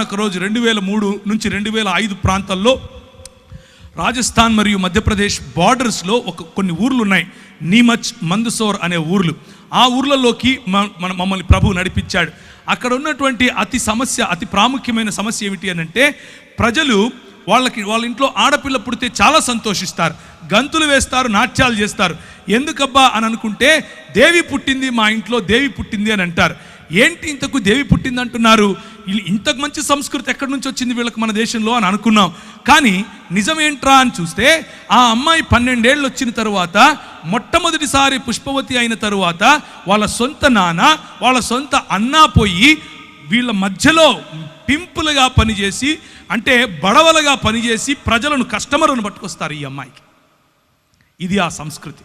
ఒక రోజు రెండు వేల మూడు నుంచి రెండు వేల ఐదు ప్రాంతాల్లో రాజస్థాన్ మరియు మధ్యప్రదేశ్ బార్డర్స్లో ఒక కొన్ని ఊర్లు ఉన్నాయి నీమచ్ మందుసోర్ అనే ఊర్లు. ఆ ఊర్లలోకి మన మమ్మల్ని ప్రభు నడిపించాడు. అక్కడ ఉన్నటువంటి అతి సమస్య అతి ప్రాముఖ్యమైన సమస్య ఏమిటి అని అంటే ప్రజలు వాళ్ళకి వాళ్ళ ఇంట్లో ఆడపిల్ల పుడితే చాలా సంతోషిస్తారు. గంతులు వేస్తారు నాట్యాలు చేస్తారు. ఎందుకబ్బా అని అనుకుంటే దేవి పుట్టింది మా ఇంట్లో దేవి పుట్టింది అని అంటారు. ఏంటి ఇంతకు దేవి పుట్టిందంటున్నారు? ఇంత వీళ్ళు ఇంతకు మంచి సంస్కృతి ఎక్కడి నుంచి వచ్చింది వీళ్ళకి మన దేశంలో అని అనుకున్నాం. కానీ నిజమేంట్రా అని చూస్తే ఆ అమ్మాయి పన్నెండేళ్ళు వచ్చిన తరువాత మొట్టమొదటిసారి పుష్పవతి అయిన తరువాత వాళ్ళ సొంత నాన్న వాళ్ళ సొంత అన్నా పోయి వీళ్ళ మధ్యలో పింపులుగా పనిచేసి అంటే బడవలుగా పనిచేసి ప్రజలను కస్టమర్లను పట్టుకొస్తారు ఈ అమ్మాయికి. ఇది ఆ సంస్కృతి.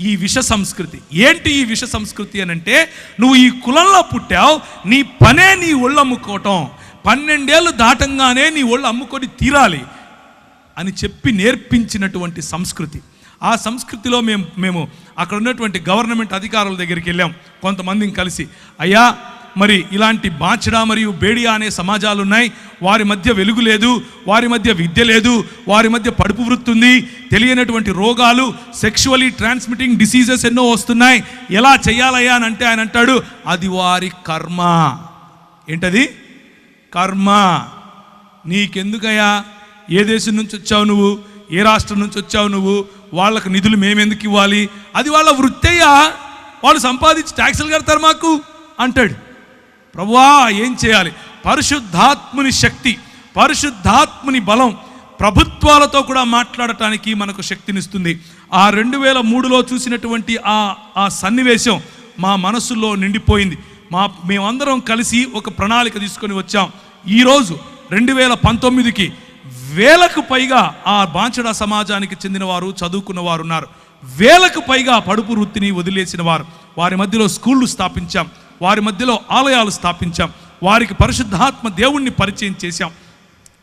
ఈ విష సంస్కృతి. ఏంటి ఈ విష సంస్కృతి అని అంటే నువ్వు ఈ కులంలో పుట్టావు నీ పనే నీ ఒళ్ళు అమ్ముకోవటం. పన్నెండేళ్ళు దాటంగానే నీ ఒళ్ళు అమ్ముకొని తీరాలి అని చెప్పి నేర్పించినటువంటి సంస్కృతి. ఆ సంస్కృతిలో మేము మేము అక్కడ ఉన్నటువంటి గవర్నమెంట్ అధికారుల దగ్గరికి వెళ్ళాం. కొంతమందిని కలిసి అయ్యా మరి ఇలాంటి బాచడా మరియు బేడియా అనే సమాజాలు ఉన్నాయి వారి మధ్య వెలుగు లేదు వారి మధ్య విద్య లేదు వారి మధ్య పడుపు వృత్తి ఉంది తెలియనటువంటి రోగాలు సెక్షువలీ ట్రాన్స్మిటింగ్ డిసీజెస్ ఎన్నో వస్తున్నాయి. ఎలా చేయాలయ్యా అని అంటే ఆయన అంటాడు అది వారి కర్మ. ఏంటది? కర్మ. నీకెందుకయ్యా? ఏ దేశం నుంచి వచ్చావు నువ్వు? ఏ రాష్ట్రం నుంచి వచ్చావు నువ్వు? వాళ్ళకు నిధులు మేమెందుకు ఇవ్వాలి? అది వాళ్ళ వృత్తయ్యా. వాళ్ళు సంపాదించి ట్యాక్సులు కడతారు మాకు అంటాడు. ప్రభువా ఏం చేయాలి? పరిశుద్ధాత్ముని శక్తి పరిశుద్ధాత్ముని బలం ప్రభుత్వాలతో కూడా మాట్లాడటానికి మనకు శక్తినిస్తుంది. ఆ రెండు వేల మూడులో చూసినటువంటి ఆ ఆ సన్నివేశం మా మనసులో నిండిపోయింది. మా మేమందరం కలిసి ఒక ప్రణాళిక తీసుకొని వచ్చాం. ఈరోజు రెండు వేల పంతొమ్మిదికి వేలకు పైగా ఆ బాంచడ సమాజానికి చెందిన వారు చదువుకున్న వారు ఉన్నారు వేలకు పైగా పడుపు వృత్తిని వదిలేసిన వారు. వారి మధ్యలో స్కూళ్ళు స్థాపించాం. వారి మధ్యలో ఆలయాలు స్థాపించాం. వారికి పరిశుద్ధాత్మ దేవుణ్ణి పరిచయం చేశాం.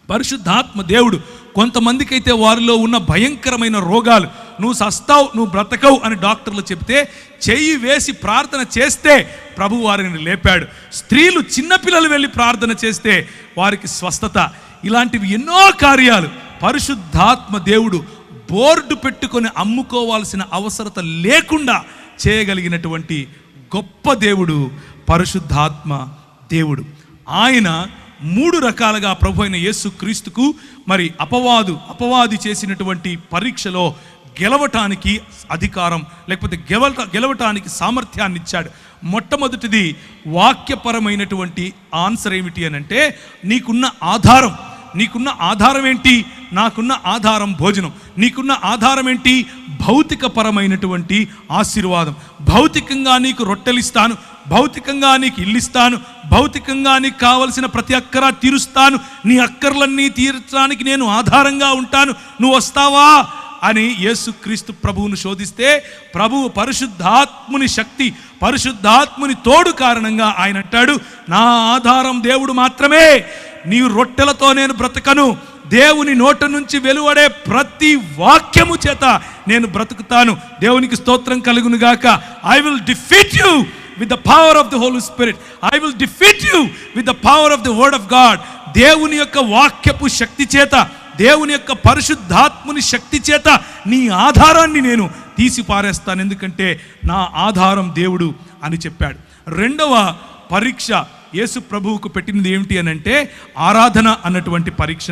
పరిశుద్ధాత్మ దేవుడు కొంతమందికైతే వారిలో ఉన్న భయంకరమైన రోగాలు నువ్వు సస్తావు నువ్వు బ్రతకవు అని డాక్టర్లు చెప్తే చెయ్యి వేసి ప్రార్థన చేస్తే ప్రభు వారిని లేపాడు. స్త్రీలు చిన్నపిల్లలు వెళ్ళి ప్రార్థన చేస్తే వారికి స్వస్థత. ఇలాంటివి ఎన్నో కార్యాలు. పరిశుద్ధాత్మ దేవుడు బోర్డు పెట్టుకొని అమ్ముకోవాల్సిన అవసరత లేకుండా చేయగలిగినటువంటి గొప్ప దేవుడు పరిశుద్ధాత్మ దేవుడు. ఆయన మూడు రకాలుగా ప్రభు అయిన యేసు క్రీస్తుకు మరి అపవాదు అపవాది చేసినటువంటి పరీక్షలో గెలవటానికి అధికారం లేకపోతే గెలవట గెలవటానికి సామర్థ్యాన్ని ఇచ్చాడు. మొట్టమొదటిది వాక్యపరమైనటువంటి ఆన్సర్ ఏమిటి అని అంటే నీకున్న ఆధారం. నీకున్న ఆధారం ఏంటి నాకున్న ఆధారం భోజనం. నీకున్న ఆధారం ఏంటి భౌతికపరమైనటువంటి ఆశీర్వాదం. భౌతికంగా నీకు రొట్టెలిస్తాను. భౌతికంగా నీకు ఇల్లిస్తాను. భౌతికంగా నీకు కావలసిన ప్రతి అక్కర తీరుస్తాను. నీ అక్కర్లన్నీ తీర్చడానికి నేను ఆధారంగా ఉంటాను. నువ్వు వస్తావా? అని యేసుక్రీస్తు ప్రభువును శోధిస్తే ప్రభువు పరిశుద్ధాత్ముని శక్తి పరిశుద్ధాత్ముని తోడు కారణంగా ఆయన అంటాడు నా ఆధారం దేవుడు మాత్రమే. నీ రొట్టెలతో నేను బ్రతకను. దేవుని నోట నుంచి వెలువడే ప్రతి వాక్యము చేత నేను బ్రతుకుతాను. దేవునికి స్తోత్రం కలుగును గాక. I will defeat you with the power of the holy spirit I will defeat you with the power of the word of God దేవుని యొక్క వాక్యపు శక్తి చేత దేవుని యొక్క పరిశుద్ధాత్ముని శక్తి చేత నీ ఆధారాన్ని నేను తీసి పారేస్తాను ఎందుకంటే నా ఆధారం దేవుడు అని చెప్పాడు. రెండవ పరీక్ష యేసు ప్రభువుకు పెట్టినది ఏమిటి అని అంటే ఆరాధన అన్నటువంటి పరీక్ష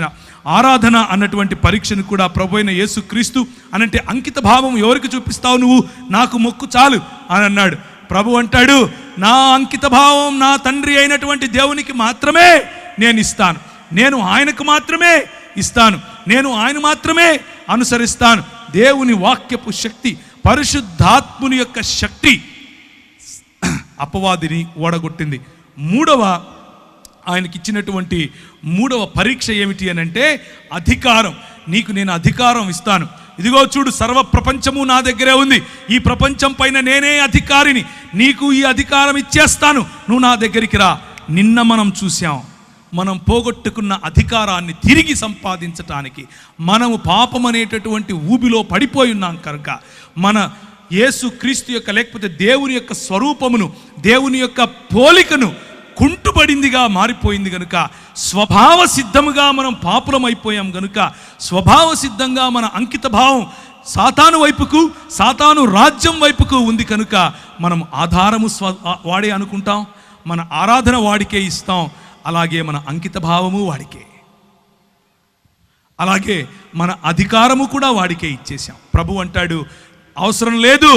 ఆరాధన అన్నటువంటి పరీక్షను కూడా ప్రభు అయిన యేసు క్రీస్తు అనంటే అంకిత భావం ఎవరికి చూపిస్తావు నువ్వు? నాకు మొక్కు చాలు అని అన్నాడు. ప్రభు అంటాడు నా అంకిత భావం నా తండ్రి అయినటువంటి దేవునికి మాత్రమే నేను ఇస్తాను. నేను ఆయనకు మాత్రమే ఇస్తాను. నేను ఆయన మాత్రమే అనుసరిస్తాను. దేవుని వాక్యపు శక్తి పరిశుద్ధాత్ముని యొక్క శక్తి అపవాదిని ఓడగొట్టింది. మూడవ ఆయనకి ఇచ్చినటువంటి మూడవ పరీక్ష ఏమిటి అని అంటే అధికారం. నీకు నేను అధికారం ఇస్తాను. ఇదిగో చూడు సర్వ ప్రపంచము నా దగ్గరే ఉంది. ఈ ప్రపంచం పైన నేనే అధికారిని. నీకు ఈ అధికారం ఇచ్చేస్తాను. నువ్వు నా దగ్గరికి రా. నిన్న మనం చూసాం మనం పోగొట్టుకున్న అధికారాన్ని తిరిగి సంపాదించటానికి మనము పాపం అనేటటువంటి ఊబిలో పడిపోయి ఉన్నాం కనుక మన యేసు క్రీస్తు యొక్క లేకపోతే దేవుని యొక్క స్వరూపమును దేవుని యొక్క పోలికను కుంటుబడిందిగా మారిపోయింది కనుక స్వభావ సిద్ధముగా మనం పాపులం అయిపోయాం గనుక స్వభావ సిద్ధంగా మన అంకిత భావం సాతాను వైపుకు సాతాను రాజ్యం వైపుకు ఉంది కనుక మనం ఆధారము స్వ వాడే అనుకుంటాం మన ఆరాధన వాడికే ఇస్తాం అలాగే మన అంకిత భావము వాడికే. అలాగే మన అధికారము కూడా వాడికే ఇచ్చేసాం ప్రభు అంటాడు అవసరం లేదు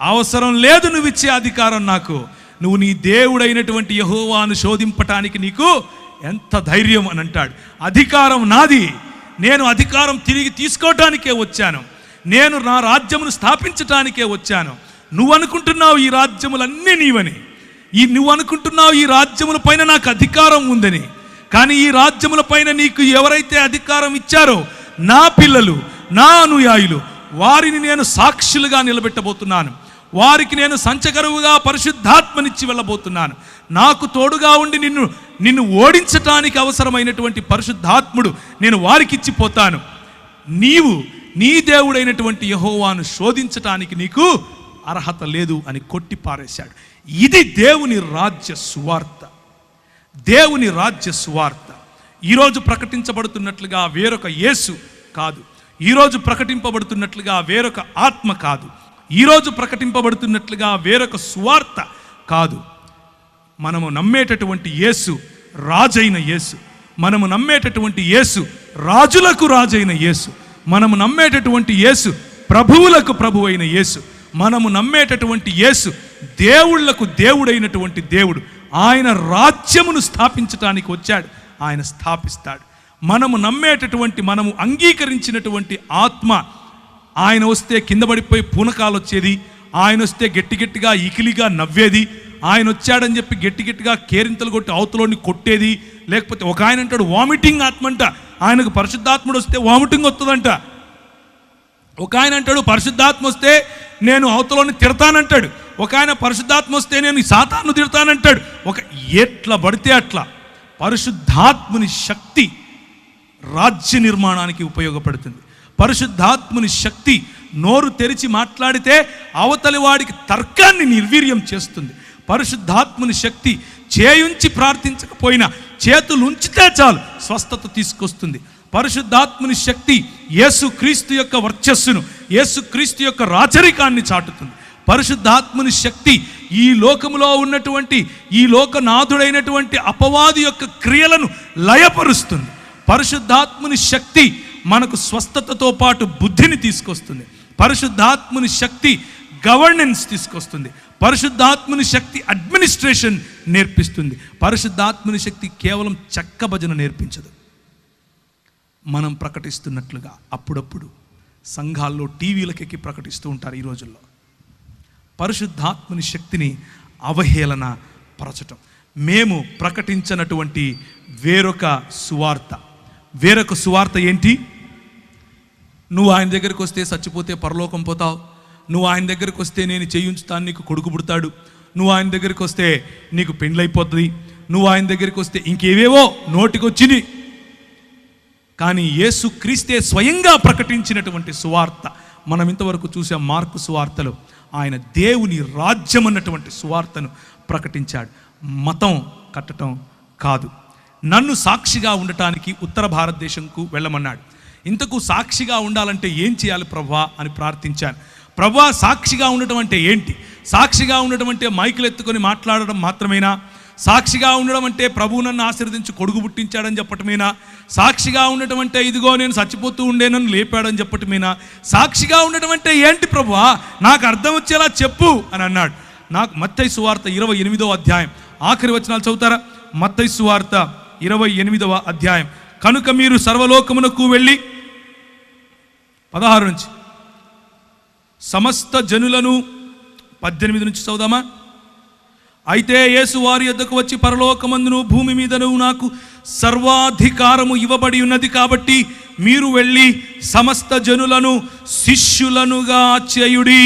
అవసరం లేదు నువ్వు ఇచ్చే అధికారం నాకు నువ్వు నీ దేవుడైనటువంటి యహోవాను శోధింపటానికి నీకు ఎంత ధైర్యం అని అంటాడు. అధికారం నాది. నేను అధికారం తిరిగి తీసుకోవటానికే వచ్చాను. నేను నా రాజ్యమును స్థాపించటానికే వచ్చాను. నువ్వు అనుకుంటున్నావు ఈ రాజ్యములన్నీ నీవని. ఈ నువ్వు అనుకుంటున్నావు ఈ రాజ్యముల పైన నాకు అధికారం ఉందని. కానీ ఈ రాజ్యముల పైన నీకు ఎవరైతే అధికారం ఇచ్చారో నా పిల్లలు నా అనుయాయులు వారిని నేను సాక్షులుగా నిలబెట్టబోతున్నాను. వారికి నేను సంచకరువుగా పరిశుద్ధాత్మనిచ్చి వెళ్ళబోతున్నాను. నాకు తోడుగా ఉండి నిన్ను నిన్ను ఓడించటానికి అవసరమైనటువంటి పరిశుద్ధాత్ముడు నేను వారికి ఇచ్చిపోతాను నీవు నీ దేవుడైనటువంటి యహోవాను శోధించటానికి నీకు అర్హత లేదు అని కొట్టి పారేశాడు. ఇది దేవుని రాజ్య సువార్త. దేవుని రాజ్య సువార్త. ఈరోజు ప్రకటించబడుతున్నట్లుగా వేరొక యేసు కాదు. ఈరోజు ప్రకటింపబడుతున్నట్లుగా వేరొక ఆత్మ కాదు. ఈరోజు ప్రకటింపబడుతున్నట్లుగా వేరొక సువార్త కాదు. మనము నమ్మేటటువంటి యేసు రాజైన యేసు. మనము నమ్మేటటువంటి యేసు రాజులకు రాజైన యేసు. మనము నమ్మేటటువంటి యేసు ప్రభువులకు ప్రభువైన యేసు. మనము నమ్మేటటువంటి యేసు దేవుళ్ళకు దేవుడైనటువంటి దేవుడు. ఆయన రాజ్యమును స్థాపించటానికి వచ్చాడు. ఆయన స్థాపిస్తాడు. మనము నమ్మేటటువంటి మనము అంగీకరించినటువంటి ఆత్మ ఆయన వస్తే కింద పడిపోయి పూనకాలు వచ్చేది ఆయన వస్తే గట్టి గట్టిగా ఇకిలిగా నవ్వేది ఆయన వచ్చాడని చెప్పి గట్టి గట్టిగా కేరింతలు కొట్టి అవతలోని కొట్టేది లేకపోతే ఒక ఆయన అంటాడు వామిటింగ్ ఆత్మ అంట ఆయనకు పరిశుద్ధాత్ముడు వస్తే వామిటింగ్ వస్తుందంట. ఒక ఆయన అంటాడు పరిశుద్ధాత్మ వస్తే నేను అవతలోని తిడతానంటాడు. ఒక ఆయన పరిశుద్ధాత్మ వస్తే నేను సాతాను తిడతానంటాడు. ఒక ఎట్లా పడితే అట్లా పరిశుద్ధాత్ముని శక్తి రాజ్య నిర్మాణానికి ఉపయోగపడుతుంది. పరిశుద్ధాత్ముని శక్తి నోరు తెరిచి మాట్లాడితే అవతలి వాడికి తర్కాన్ని నిర్వీర్యం చేస్తుంది. పరిశుద్ధాత్ముని శక్తి చేయుంచి ప్రార్థించకపోయినా చేతులు ఉంచితే చాలు స్వస్థత తీసుకొస్తుంది. పరిశుద్ధాత్ముని శక్తి యేసుక్రీస్తు యొక్క వర్చస్సును యేసుక్రీస్తు యొక్క రాచరికాన్ని చాటుతుంది. పరిశుద్ధాత్ముని శక్తి ఈ లోకములో ఉన్నటువంటి ఈ లోకనాథుడైనటువంటి అపవాది యొక్క క్రియలను లయపరుస్తుంది. పరిశుద్ధాత్ముని శక్తి మనకు స్వస్థతతో పాటు బుద్ధిని తీసుకొస్తుంది. పరిశుద్ధాత్ముని శక్తి గవర్నెన్స్ తీసుకొస్తుంది. పరిశుద్ధాత్ముని శక్తి అడ్మినిస్ట్రేషన్ నేర్పిస్తుంది. పరిశుద్ధాత్ముని శక్తి కేవలం చెక్క భజన నేర్పించదు. మనం ప్రకటిస్తున్నట్లుగా అప్పుడప్పుడు సంఘాల్లో టీవీలకెక్కి ప్రకటిస్తూ ఉంటారు ఈ రోజుల్లో. పరిశుద్ధాత్ముని శక్తిని అవహేళన పరచటం. మేము ప్రకటించినటువంటి వేరొక సువార్త. వేరొక సువార్త ఏంటి? నువ్వు ఆయన దగ్గరికి వస్తే చచ్చిపోతే పరలోకం పోతావు. నువ్వు ఆయన దగ్గరికి వస్తే నేను చేయించుతాను నీకు కొడుకు పుడతాడు. నువ్వు ఆయన దగ్గరికి వస్తే నీకు పెండ్లైపోతుంది నువ్వు ఆయన దగ్గరికి వస్తే ఇంకేవేవో నోటికొచ్చింది కానీ యేసు క్రీస్తే స్వయంగా ప్రకటించినటువంటి సువార్త మనం ఇంతవరకు చూసే మార్కు సువార్తలో. ఆయన దేవుని రాజ్యం అన్నటువంటి సువార్తను ప్రకటించాడు. మతం కట్టడం కాదు. నన్ను సాక్షిగా ఉండటానికి ఉత్తర భారతదేశంకు వెళ్ళమన్నాడు. ఇంతకు సాక్షిగా ఉండాలంటే ఏం చేయాలి ప్రభా అని ప్రార్థించాను. ప్రభా సాక్షిగా ఉండటం అంటే ఏంటి? సాక్షిగా ఉండటం అంటే మైకులు ఎత్తుకొని మాట్లాడడం మాత్రమేనా? సాక్షిగా ఉండడం అంటే ప్రభువు నన్ను ఆశీర్వదించి కొడుకు పుట్టించాడని చెప్పటమేనా? సాక్షిగా ఉండటం అంటే ఇదిగో నేను చచ్చిపోతూ ఉండే నన్ను లేపాడని చెప్పటమేనా? సాక్షిగా ఉండటం అంటే ఏంటి ప్రభువా నాకు అర్థం వచ్చేలా చెప్పు అని అన్నాడు. నాకు మత్తై సువార్త ఇరవై ఎనిమిదవ అధ్యాయం. ఆఖరి వచనాలు చదువుతారా? మత్తై సువార్త ఇరవై ఎనిమిదవ అధ్యాయం. కనుక మీరు సర్వలోకమునకు వెళ్ళి పదహారు నుంచి. సమస్త జనులను పద్దెనిమిది నుంచి చదువుదామా? అయితే యేసు వారి యొద్దకు వచ్చి పరలోకమందును భూమి మీదను నాకు సర్వాధికారము ఇవ్వబడి ఉన్నది కాబట్టి మీరు వెళ్ళి సమస్త జనులను శిష్యులనుగా చేయుడి.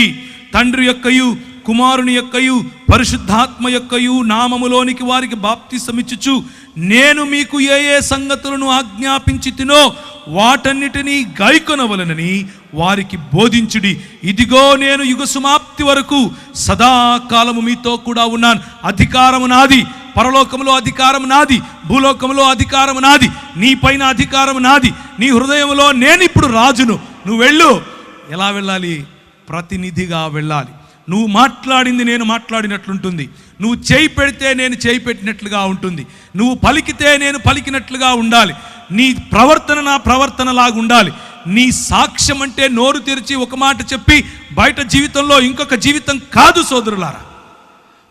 తండ్రి యొక్కయు కుమారుని యొక్కయు పరిశుద్ధాత్మ యొక్కయు నామములోనికి వారికి బాప్తిసమిచ్చుచు నేను మీకు ఏ ఏ సంగతులను ఆజ్ఞాపించి తినో వాటన్నిటినీ గైకొనవలనని వారికి బోధించుడి. ఇదిగో నేను యుగ సమాప్తి వరకు సదాకాలము మీతో కూడా ఉన్నాను. అధికారము నాది. పరలోకంలో అధికారం నాది. భూలోకంలో అధికారం నాది. నీ పైన అధికారం నాది. నీ హృదయంలో నేను ఇప్పుడు రాజును. నువ్వు వెళ్ళు. ఎలా వెళ్ళాలి? ప్రతినిధిగా వెళ్ళాలి. నువ్వు మాట్లాడింది నేను మాట్లాడినట్లుంటుంది. నువ్వు చేయి పెడితే నేను చేయి పెట్టినట్లుగా ఉంటుంది. నువ్వు పలికితే నేను పలికినట్లుగా ఉండాలి. నీ ప్రవర్తన నా ప్రవర్తన లాగుండాలి. నీ సాక్ష్యం అంటే నోరు తెరిచి ఒక మాట చెప్పి బయట జీవితంలో ఇంకొక జీవితం కాదు సోదరులారా.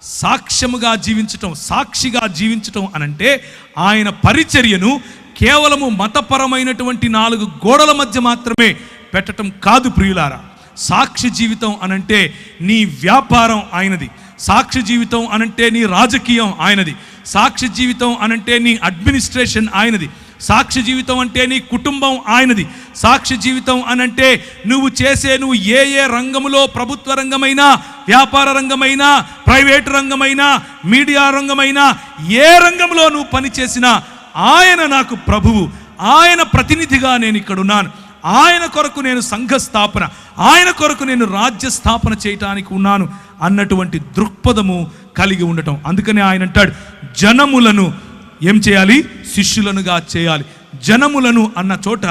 సాక్ష్యముగా జీవించటం సాక్షిగా జీవించటం అనంటే ఆయన పరిచర్యను కేవలము మతపరమైనటువంటి నాలుగు గోడల మధ్య మాత్రమే పెట్టటం కాదు ప్రియులారా. సాక్షి జీవితం అనంటే నీ వ్యాపారం ఆయనది. సాక్షి జీవితం అనంటే నీ రాజకీయం ఆయనది. సాక్షి జీవితం అనంటే నీ అడ్మినిస్ట్రేషన్ ఆయనది. సాక్షి జీవితం అంటే నీ కుటుంబం ఆయనది. సాక్షి జీవితం అనంటే నువ్వు చేసే నువ్వు ఏ ఏ రంగములో ప్రభుత్వ రంగమైనా వ్యాపార రంగమైనా ప్రైవేట్ రంగమైనా మీడియా రంగమైనా ఏ రంగంలో నువ్వు పనిచేసినా ఆయన నాకు ప్రభువు. ఆయన ప్రతినిధిగా నేను ఇక్కడ ఉన్నాను. ఆయన కొరకు నేను సంఘ స్థాపన. ఆయన కొరకు నేను రాజ్య స్థాపన చేయటానికి ఉన్నాను అన్నటువంటి దృక్పథము కలిగి ఉండటం. అందుకనే ఆయన అంటాడు జనములను ఏం చేయాలి? శిష్యులనుగా చేయాలి. జనములను అన్న చోట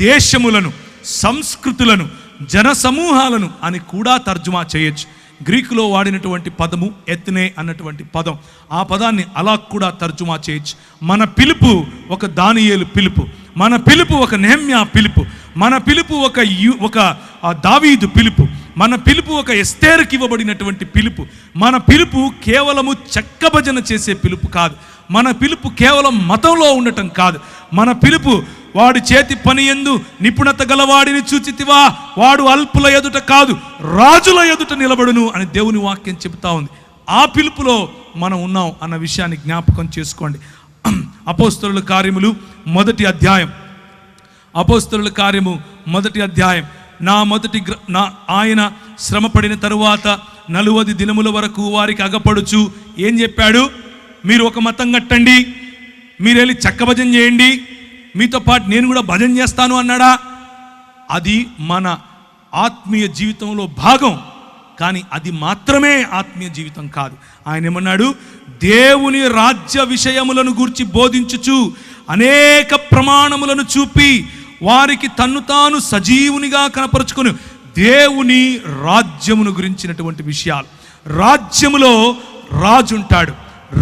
దేశములను సంస్కృతులను జన సమూహాలను అని కూడా తర్జుమా చేయొచ్చు. గ్రీకులో వాడినటువంటి పదము ఎత్నే అన్నటువంటి పదం. ఆ పదాన్ని అలా కూడా తర్జుమా చేయొచ్చు. మన పిలుపు ఒక దానియేలు పిలుపు. మన పిలుపు ఒక నెహమ్యా పిలుపు. మన పిలుపు ఒక యు- ఒక దావీదు పిలుపు. మన పిలుపు ఒక ఎస్తేరుకి ఇవ్వబడినటువంటి పిలుపు. మన పిలుపు కేవలము చెక్కభజన చేసే పిలుపు కాదు. మన పిలుపు కేవలం మతంలో ఉండటం కాదు. మన పిలుపు వాడి చేతి పని ఎందు నిపుణత గలవాడిని చూచితివా. వాడు అల్పుల ఎదుట కాదు రాజుల ఎదుట నిలబడును అని దేవుని వాక్యం చెబుతా ఉంది. ఆ పిలుపులో మనం ఉన్నాం అన్న విషయాన్ని జ్ఞాపకం చేసుకోండి. అపోస్తరుల కార్యములు మొదటి అధ్యాయం. అపోస్తరుల కార్యము మొదటి అధ్యాయం. నా మొదటి గ్ర నా ఆయన శ్రమపడిన తరువాత నలువది దినముల వరకు వారికి అగపడుచు. ఏం చెప్పాడు? మీరు ఒక మతం కట్టండి. మీరు వెళ్ళి చక్క భజన చేయండి. మీతో పాటు నేను కూడా భజన చేస్తాను అన్నాడా? అది మన ఆత్మీయ జీవితంలో భాగం. కానీ అది మాత్రమే ఆత్మీయ జీవితం కాదు. ఆయన ఏమన్నాడు? దేవుని రాజ్య విషయములను గూర్చి బోధించుచు అనేక ప్రమాణములను చూపి వారికి తన్ను తాను సజీవునిగా కనపరుచుకొని దేవుని రాజ్యమును గురించినటువంటి విషయాలు. రాజ్యములో రాజు ఉంటాడు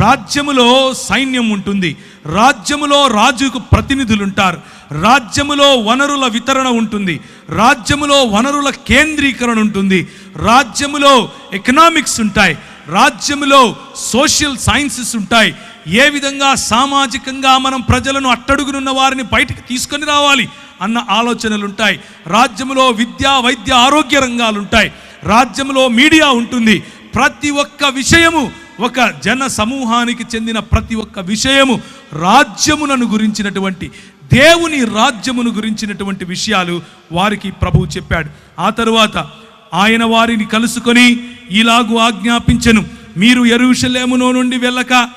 రాజ్యములో సైన్యం ఉంటుంది. రాజ్యములో రాజుకు ప్రతినిధులు ఉంటారు రాజ్యములో వనరుల వితరణ ఉంటుంది. రాజ్యములో వనరుల కేంద్రీకరణ ఉంటుంది. రాజ్యములో ఎకనామిక్స్ ఉంటాయి. రాజ్యములో సోషల్ సైన్సెస్ ఉంటాయి. ఏ విధంగా సామాజికంగా మనం ప్రజలను అట్టడుగునున్న వారిని బయటికి తీసుకొని రావాలి? అన్న ఆలోచనలు ఉంటాయి రాజ్యములో విద్యా వైద్య ఆరోగ్య రంగాలు ఉంటాయి రాజ్యములో మీడియా ఉంటుంది. ప్రతి ఒక్క విషయము ఒక జన సమూహానికి చెందిన ప్రతి ఒక్క విషయము రాజ్యమునను గురించినటువంటి దేవుని రాజ్యమును గురించినటువంటి విషయాలు వారికి ప్రభువు చెప్పాడు. ఆ తరువాత ఆయన వారిని కలుసుకొని ఇలాగూ ఆజ్ఞాపించను. మీరు ఎరుషలేమునో నుండి వెళ్ళక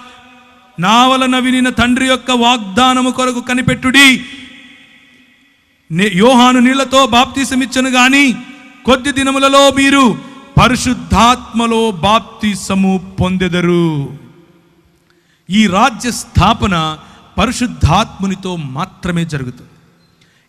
నా వలన వినిన తండ్రి యొక్క వాగ్దానము కొరకు కనిపెట్టుడి. యోహాను నీళ్ళతో బాప్తీసమిచ్చను గాని కొద్ది దినములలో మీరు పరిశుద్ధాత్మలో బాప్తీసము పొందెదరు. ఈ రాజ్య స్థాపన పరిశుద్ధాత్మునితో మాత్రమే జరుగుతుంది.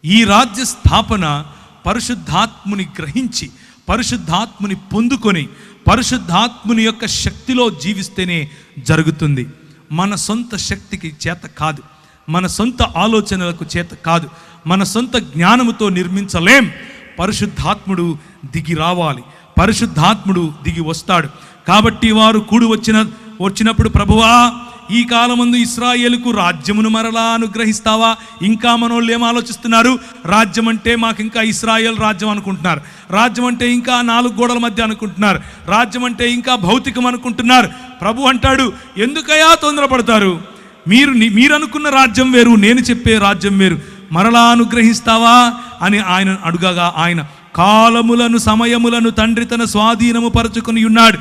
ఈ రాజ్య స్థాపన పరిశుద్ధాత్ముని గ్రహించి పరిశుద్ధాత్ముని పొందుకొని పరిశుద్ధాత్ముని యొక్క శక్తిలో జీవిస్తేనే జరుగుతుంది. మన సొంత శక్తికి చేత కాదు. మన సొంత ఆలోచనలకు చేత కాదు మన సొంత జ్ఞానముతో నిర్మించలేం. పరిశుద్ధాత్ముడు దిగి రావాలి. పరిశుద్ధాత్ముడు దిగి వస్తాడు. కాబట్టి వారు కూడి వచ్చిన వచ్చినప్పుడు ప్రభువా ఈ కాలమందు ఇస్రాయేలుకు రాజ్యమును మరలా అనుగ్రహిస్తావా? ఇంకా మనోళ్ళు ఏం ఆలోచిస్తున్నారు? రాజ్యం అంటే మాకు ఇంకా ఇస్రాయేల్ రాజ్యం అనుకుంటున్నారు. రాజ్యం అంటే ఇంకా నాలుగు గోడల మధ్య అనుకుంటున్నారు. రాజ్యం అంటే ఇంకా భౌతికం అనుకుంటున్నారు. ప్రభు అంటాడు ఎందుకయా తొందరపడతారు? మీరు మీరు అనుకున్న రాజ్యం వేరు నేను చెప్పే రాజ్యం వేరు. మరలా అనుగ్రహిస్తావా? అని ఆయన అడుగగా ఆయన కాలములను సమయములను తండ్రి తన స్వాధీనము పరచుకొని ఉన్నాడు.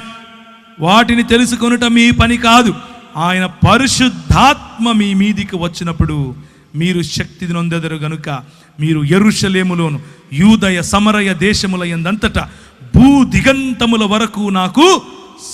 వాటిని తెలుసుకొనుట మీ పని కాదు. ఆయన పరిశుద్ధాత్మ మీ మీదికి వచ్చినప్పుడు మీరు శక్తి నొందెదరు గనుక మీరు ఎరుషలేములోను యూదయ సమరయ దేశముల ఎందంతటా భూ దిగంతముల వరకు నాకు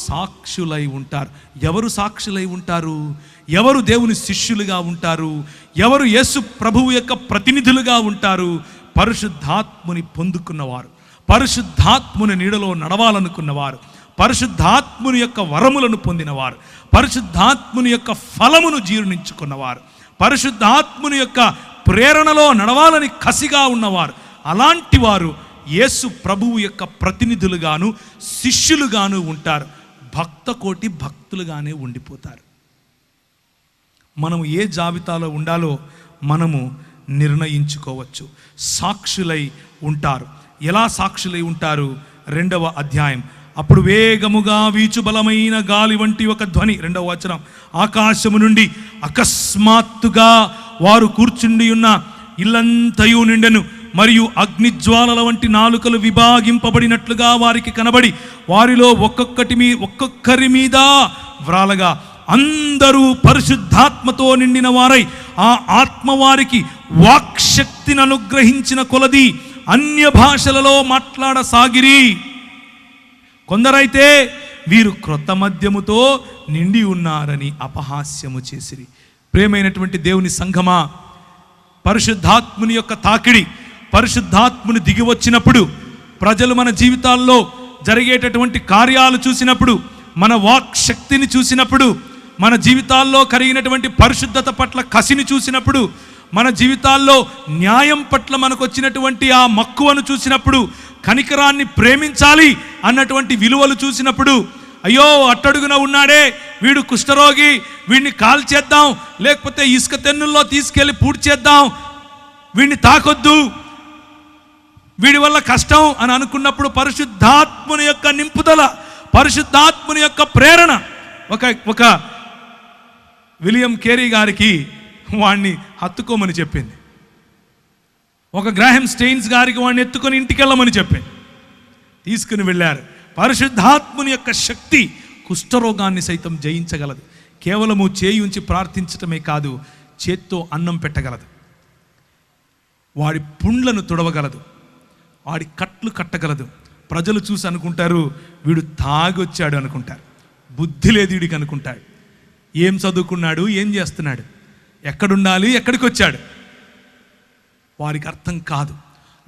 సాక్షులై ఉంటారు. ఎవరు సాక్షులై ఉంటారు? ఎవరు దేవుని శిష్యులుగా ఉంటారు? ఎవరు యేసు ప్రభువు యొక్క ప్రతినిధులుగా ఉంటారు? పరిశుద్ధాత్ముని పొందుకున్నవారు. పరిశుద్ధాత్ముని నీడలో నడవాలనుకున్నవారు. పరిశుద్ధాత్ముని యొక్క వరములను పొందినవారు. పరిశుద్ధాత్ముని యొక్క ఫలమును జీర్ణించుకున్నవారు. పరిశుద్ధాత్ముని యొక్క ప్రేరణలో నడవాలని కసిగా ఉన్నవారు. అలాంటి వారు యేసు ప్రభువు యొక్క ప్రతినిధులుగాను శిష్యులుగాను ఉంటారు. భక్త కోటి భక్తులుగానే ఉండిపోతారు. మనము ఏ జాబితాలో ఉండాలో మనము నిర్ణయించుకోవచ్చు. సాక్షులై ఉంటారు. ఎలా సాక్షులై ఉంటారు? రెండవ అధ్యాయం. అప్పుడు వేగముగా వీచుబలమైన గాలి వంటి ఒక ధ్వని రెండవ వచనం ఆకాశము నుండి అకస్మాత్తుగా వారు కూర్చుండి ఉన్న ఇల్లంతయు నిండెను మరియు అగ్నిజ్వాలల వంటి నాలుకలు విభాగింపబడినట్లుగా వారికి కనబడి వారిలో ఒక్కొక్కటి మీ ఒక్కొక్కరి మీద వ్రాలగా అందరూ పరిశుద్ధాత్మతో నిండిన వారై. ఆ ఆత్మ వారికి వాక్శక్తిని అనుగ్రహించిన కొలది అన్య భాషలలో మాట్లాడసాగిరి. కొందరైతే వీరు క్రొత్త మద్యముతో నిండి ఉన్నారని అపహాస్యము చేసిరి. ప్రేమైనటువంటి దేవుని సంఘమా పరిశుద్ధాత్ముని యొక్క తాకిడి పరిశుద్ధాత్ముని దిగి వచ్చినప్పుడు ప్రజలు మన జీవితాల్లో జరిగేటటువంటి కార్యాలు చూసినప్పుడు మన వాక్ శక్తిని చూసినప్పుడు మన జీవితాల్లో కలిగినటువంటి పరిశుద్ధత పట్ల కసిని చూసినప్పుడు మన జీవితాల్లో న్యాయం పట్ల మనకు వచ్చినటువంటి ఆ మక్కువను చూసినప్పుడు కనికరాన్ని ప్రేమించాలి అన్నటువంటి విలువలు చూసినప్పుడు అయ్యో అట్టడుగున ఉన్నాడే వీడు కుష్ఠరోగి వీడిని కాల్చేద్దాం లేకపోతే ఇసుక తెన్నుల్లో తీసుకెళ్ళి పూడ్చేద్దాం వీడిని తాకొద్దు వీడి వల్ల కష్టం అని అనుకున్నప్పుడు పరిశుద్ధాత్ముని యొక్క నింపుదల పరిశుద్ధాత్ముని యొక్క ప్రేరణ. ఒక ఒక విలియం కేరీ గారికి వాణ్ణి హత్తుకోమని చెప్పింది. ఒక గ్రాహం స్టెయిన్స్ గారికి వాడిని ఎత్తుకొని ఇంటికి వెళ్ళమని చెప్పింది. తీసుకుని వెళ్ళారు. పరిశుద్ధాత్ముని యొక్క శక్తి కుష్ఠరోగాన్ని సైతం జయించగలదు. కేవలము చేయి ఉంచి ప్రార్థించటమే కాదు చేత్తో అన్నం పెట్టగలదు. వాడి పుండ్లను తుడవగలదు. వాడి కట్లు కట్టగలదు. ప్రజలు చూసి అనుకుంటారు వీడు తాగొచ్చాడు అనుకుంటారు. బుద్ధి లేదు వీడికి అనుకుంటాడు. ఏం చదువుకున్నాడు? ఏం చేస్తున్నాడు? ఎక్కడుండాలి? ఎక్కడికి వచ్చాడు వారికి అర్థం కాదు.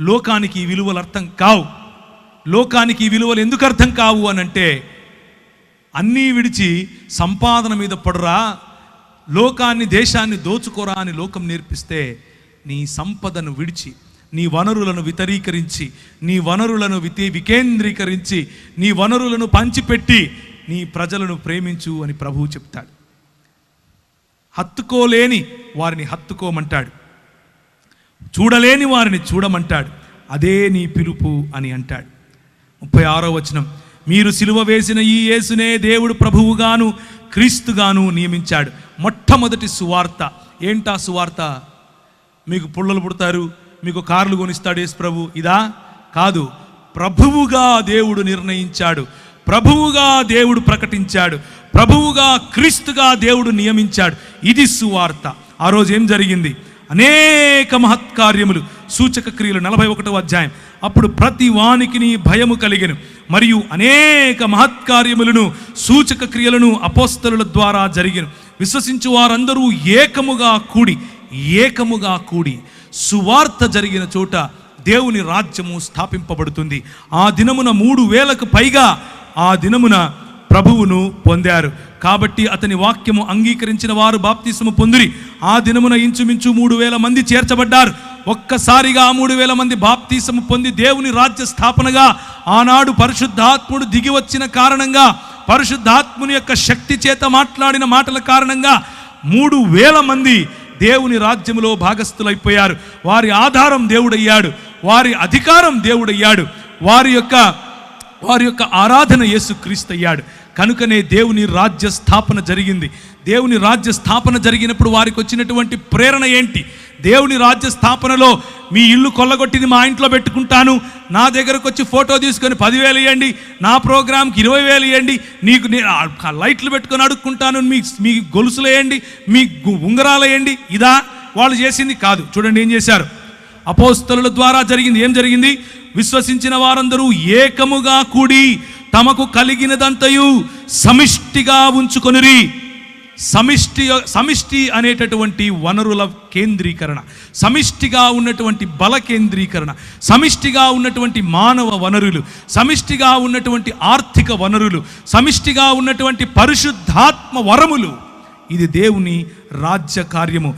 లోకానికి ఈ విలువలు అర్థం కావు. లోకానికి ఈ విలువలు ఎందుకు అర్థం కావు అని అంటే అన్నీ విడిచి సంపాదన మీద పడురా లోకాన్ని దేశాన్ని దోచుకోరా అని లోకం నేర్పిస్తే నీ సంపదను విడిచి నీ వనరులను వితరీకరించి నీ వనరులను వితే వికేంద్రీకరించి నీ వనరులను పంచిపెట్టి నీ ప్రజలను ప్రేమించు అని ప్రభువు చెప్తాడు. హత్తుకోలేని వారిని హత్తుకోమంటాడు. చూడలేని వారిని చూడమంటాడు. అదే నీ పిలుపు అని అంటాడు. ముప్పై ఆరో వచనం. మీరు సిలువ వేసిన ఈ యేసునే దేవుడు ప్రభువుగాను క్రీస్తుగాను నియమించాడు. మొట్టమొదటి సువార్త. ఏంటా సువార్త? మీకు పుల్లలు పుడతారు మీకు కార్లు కొనిస్తాడు యేసు ప్రభు. ఇదా? కాదు. ప్రభువుగా దేవుడు నిర్ణయించాడు. ప్రభువుగా దేవుడు ప్రకటించాడు. ప్రభువుగా క్రీస్తుగా దేవుడు నియమించాడు. ఇది సువార్త. ఆ రోజు ఏం జరిగింది? అనేక మహత్కార్యములు సూచక క్రియలు నలభై ఒకటో అధ్యాయం. అప్పుడు ప్రతి వానికి భయము కలిగను. మరియు అనేక మహత్కార్యములను సూచక క్రియలను అపోస్తలుల ద్వారా జరిగిన. విశ్వసించు వారందరూ ఏకముగా కూడి ఏకముగా కూడి సువార్త జరిగిన చోట దేవుని రాజ్యము స్థాపింపబడుతుంది. ఆ దినమున మూడు వేలకు పైగా ఆ దినమున ప్రభువును పొందారు. కాబట్టి అతని వాక్యము అంగీకరించిన వారు బాప్తిసము పొందిరి. ఆ దినమున ఇంచుమించు మూడు వేల మంది చేర్చబడ్డారు. ఒక్కసారిగా ఆ మూడు వేల మంది బాప్తీసము పొంది దేవుని రాజ్య స్థాపనగా ఆనాడు పరిశుద్ధాత్ముడు దిగి వచ్చిన కారణంగా పరిశుద్ధాత్ముని యొక్క శక్తి చేత మాట్లాడిన మాటల కారణంగా మూడు వేల మంది దేవుని రాజ్యములో భాగస్థులైపోయారు. వారి ఆధారం దేవుడయ్యాడు. వారి అధికారం దేవుడయ్యాడు. వారి యొక్క వారి యొక్క ఆరాధన యేసు అయ్యాడు. కనుకనే దేవుని రాజ్య స్థాపన జరిగింది. దేవుని రాజ్య స్థాపన జరిగినప్పుడు వారికి వచ్చినటువంటి ప్రేరణ ఏంటి? దేవుని రాజ్య స్థాపనలో మీ ఇల్లు కొల్లగొట్టింది మా ఇంట్లో పెట్టుకుంటాను. నా దగ్గరకు వచ్చి ఫోటో తీసుకొని పదివేలు ఇవ్వండి నా ప్రోగ్రామ్కి ఇరవై వేలు ఇవ్వండి నీకు నేను లైట్లు పెట్టుకొని అడుక్కుంటాను. మీ మీ గొలుసులు వేయండి. మీ ఉంగరాలు వేయండి. ఇదా వాళ్ళు చేసింది కాదు. చూడండి ఏం చేశారు? అపోస్తల ద్వారా జరిగింది. ఏం జరిగింది? విశ్వసించిన వారందరూ ఏకముగా కూడి తమకు కలిగినదంతయు సమిష్టిగా ఉంచుకొనిరి. సమిష్టి సమిష్టి అనేటటువంటి వనరుల కేంద్రీకరణ సమిష్టిగా ఉన్నటువంటి బల కేంద్రీకరణ సమిష్టిగా ఉన్నటువంటి మానవ వనరులు సమిష్టిగా ఉన్నటువంటి ఆర్థిక వనరులు సమిష్టిగా ఉన్నటువంటి పరిశుద్ధాత్మ వరములు. ఇది దేవుని రాజ్య కార్యము.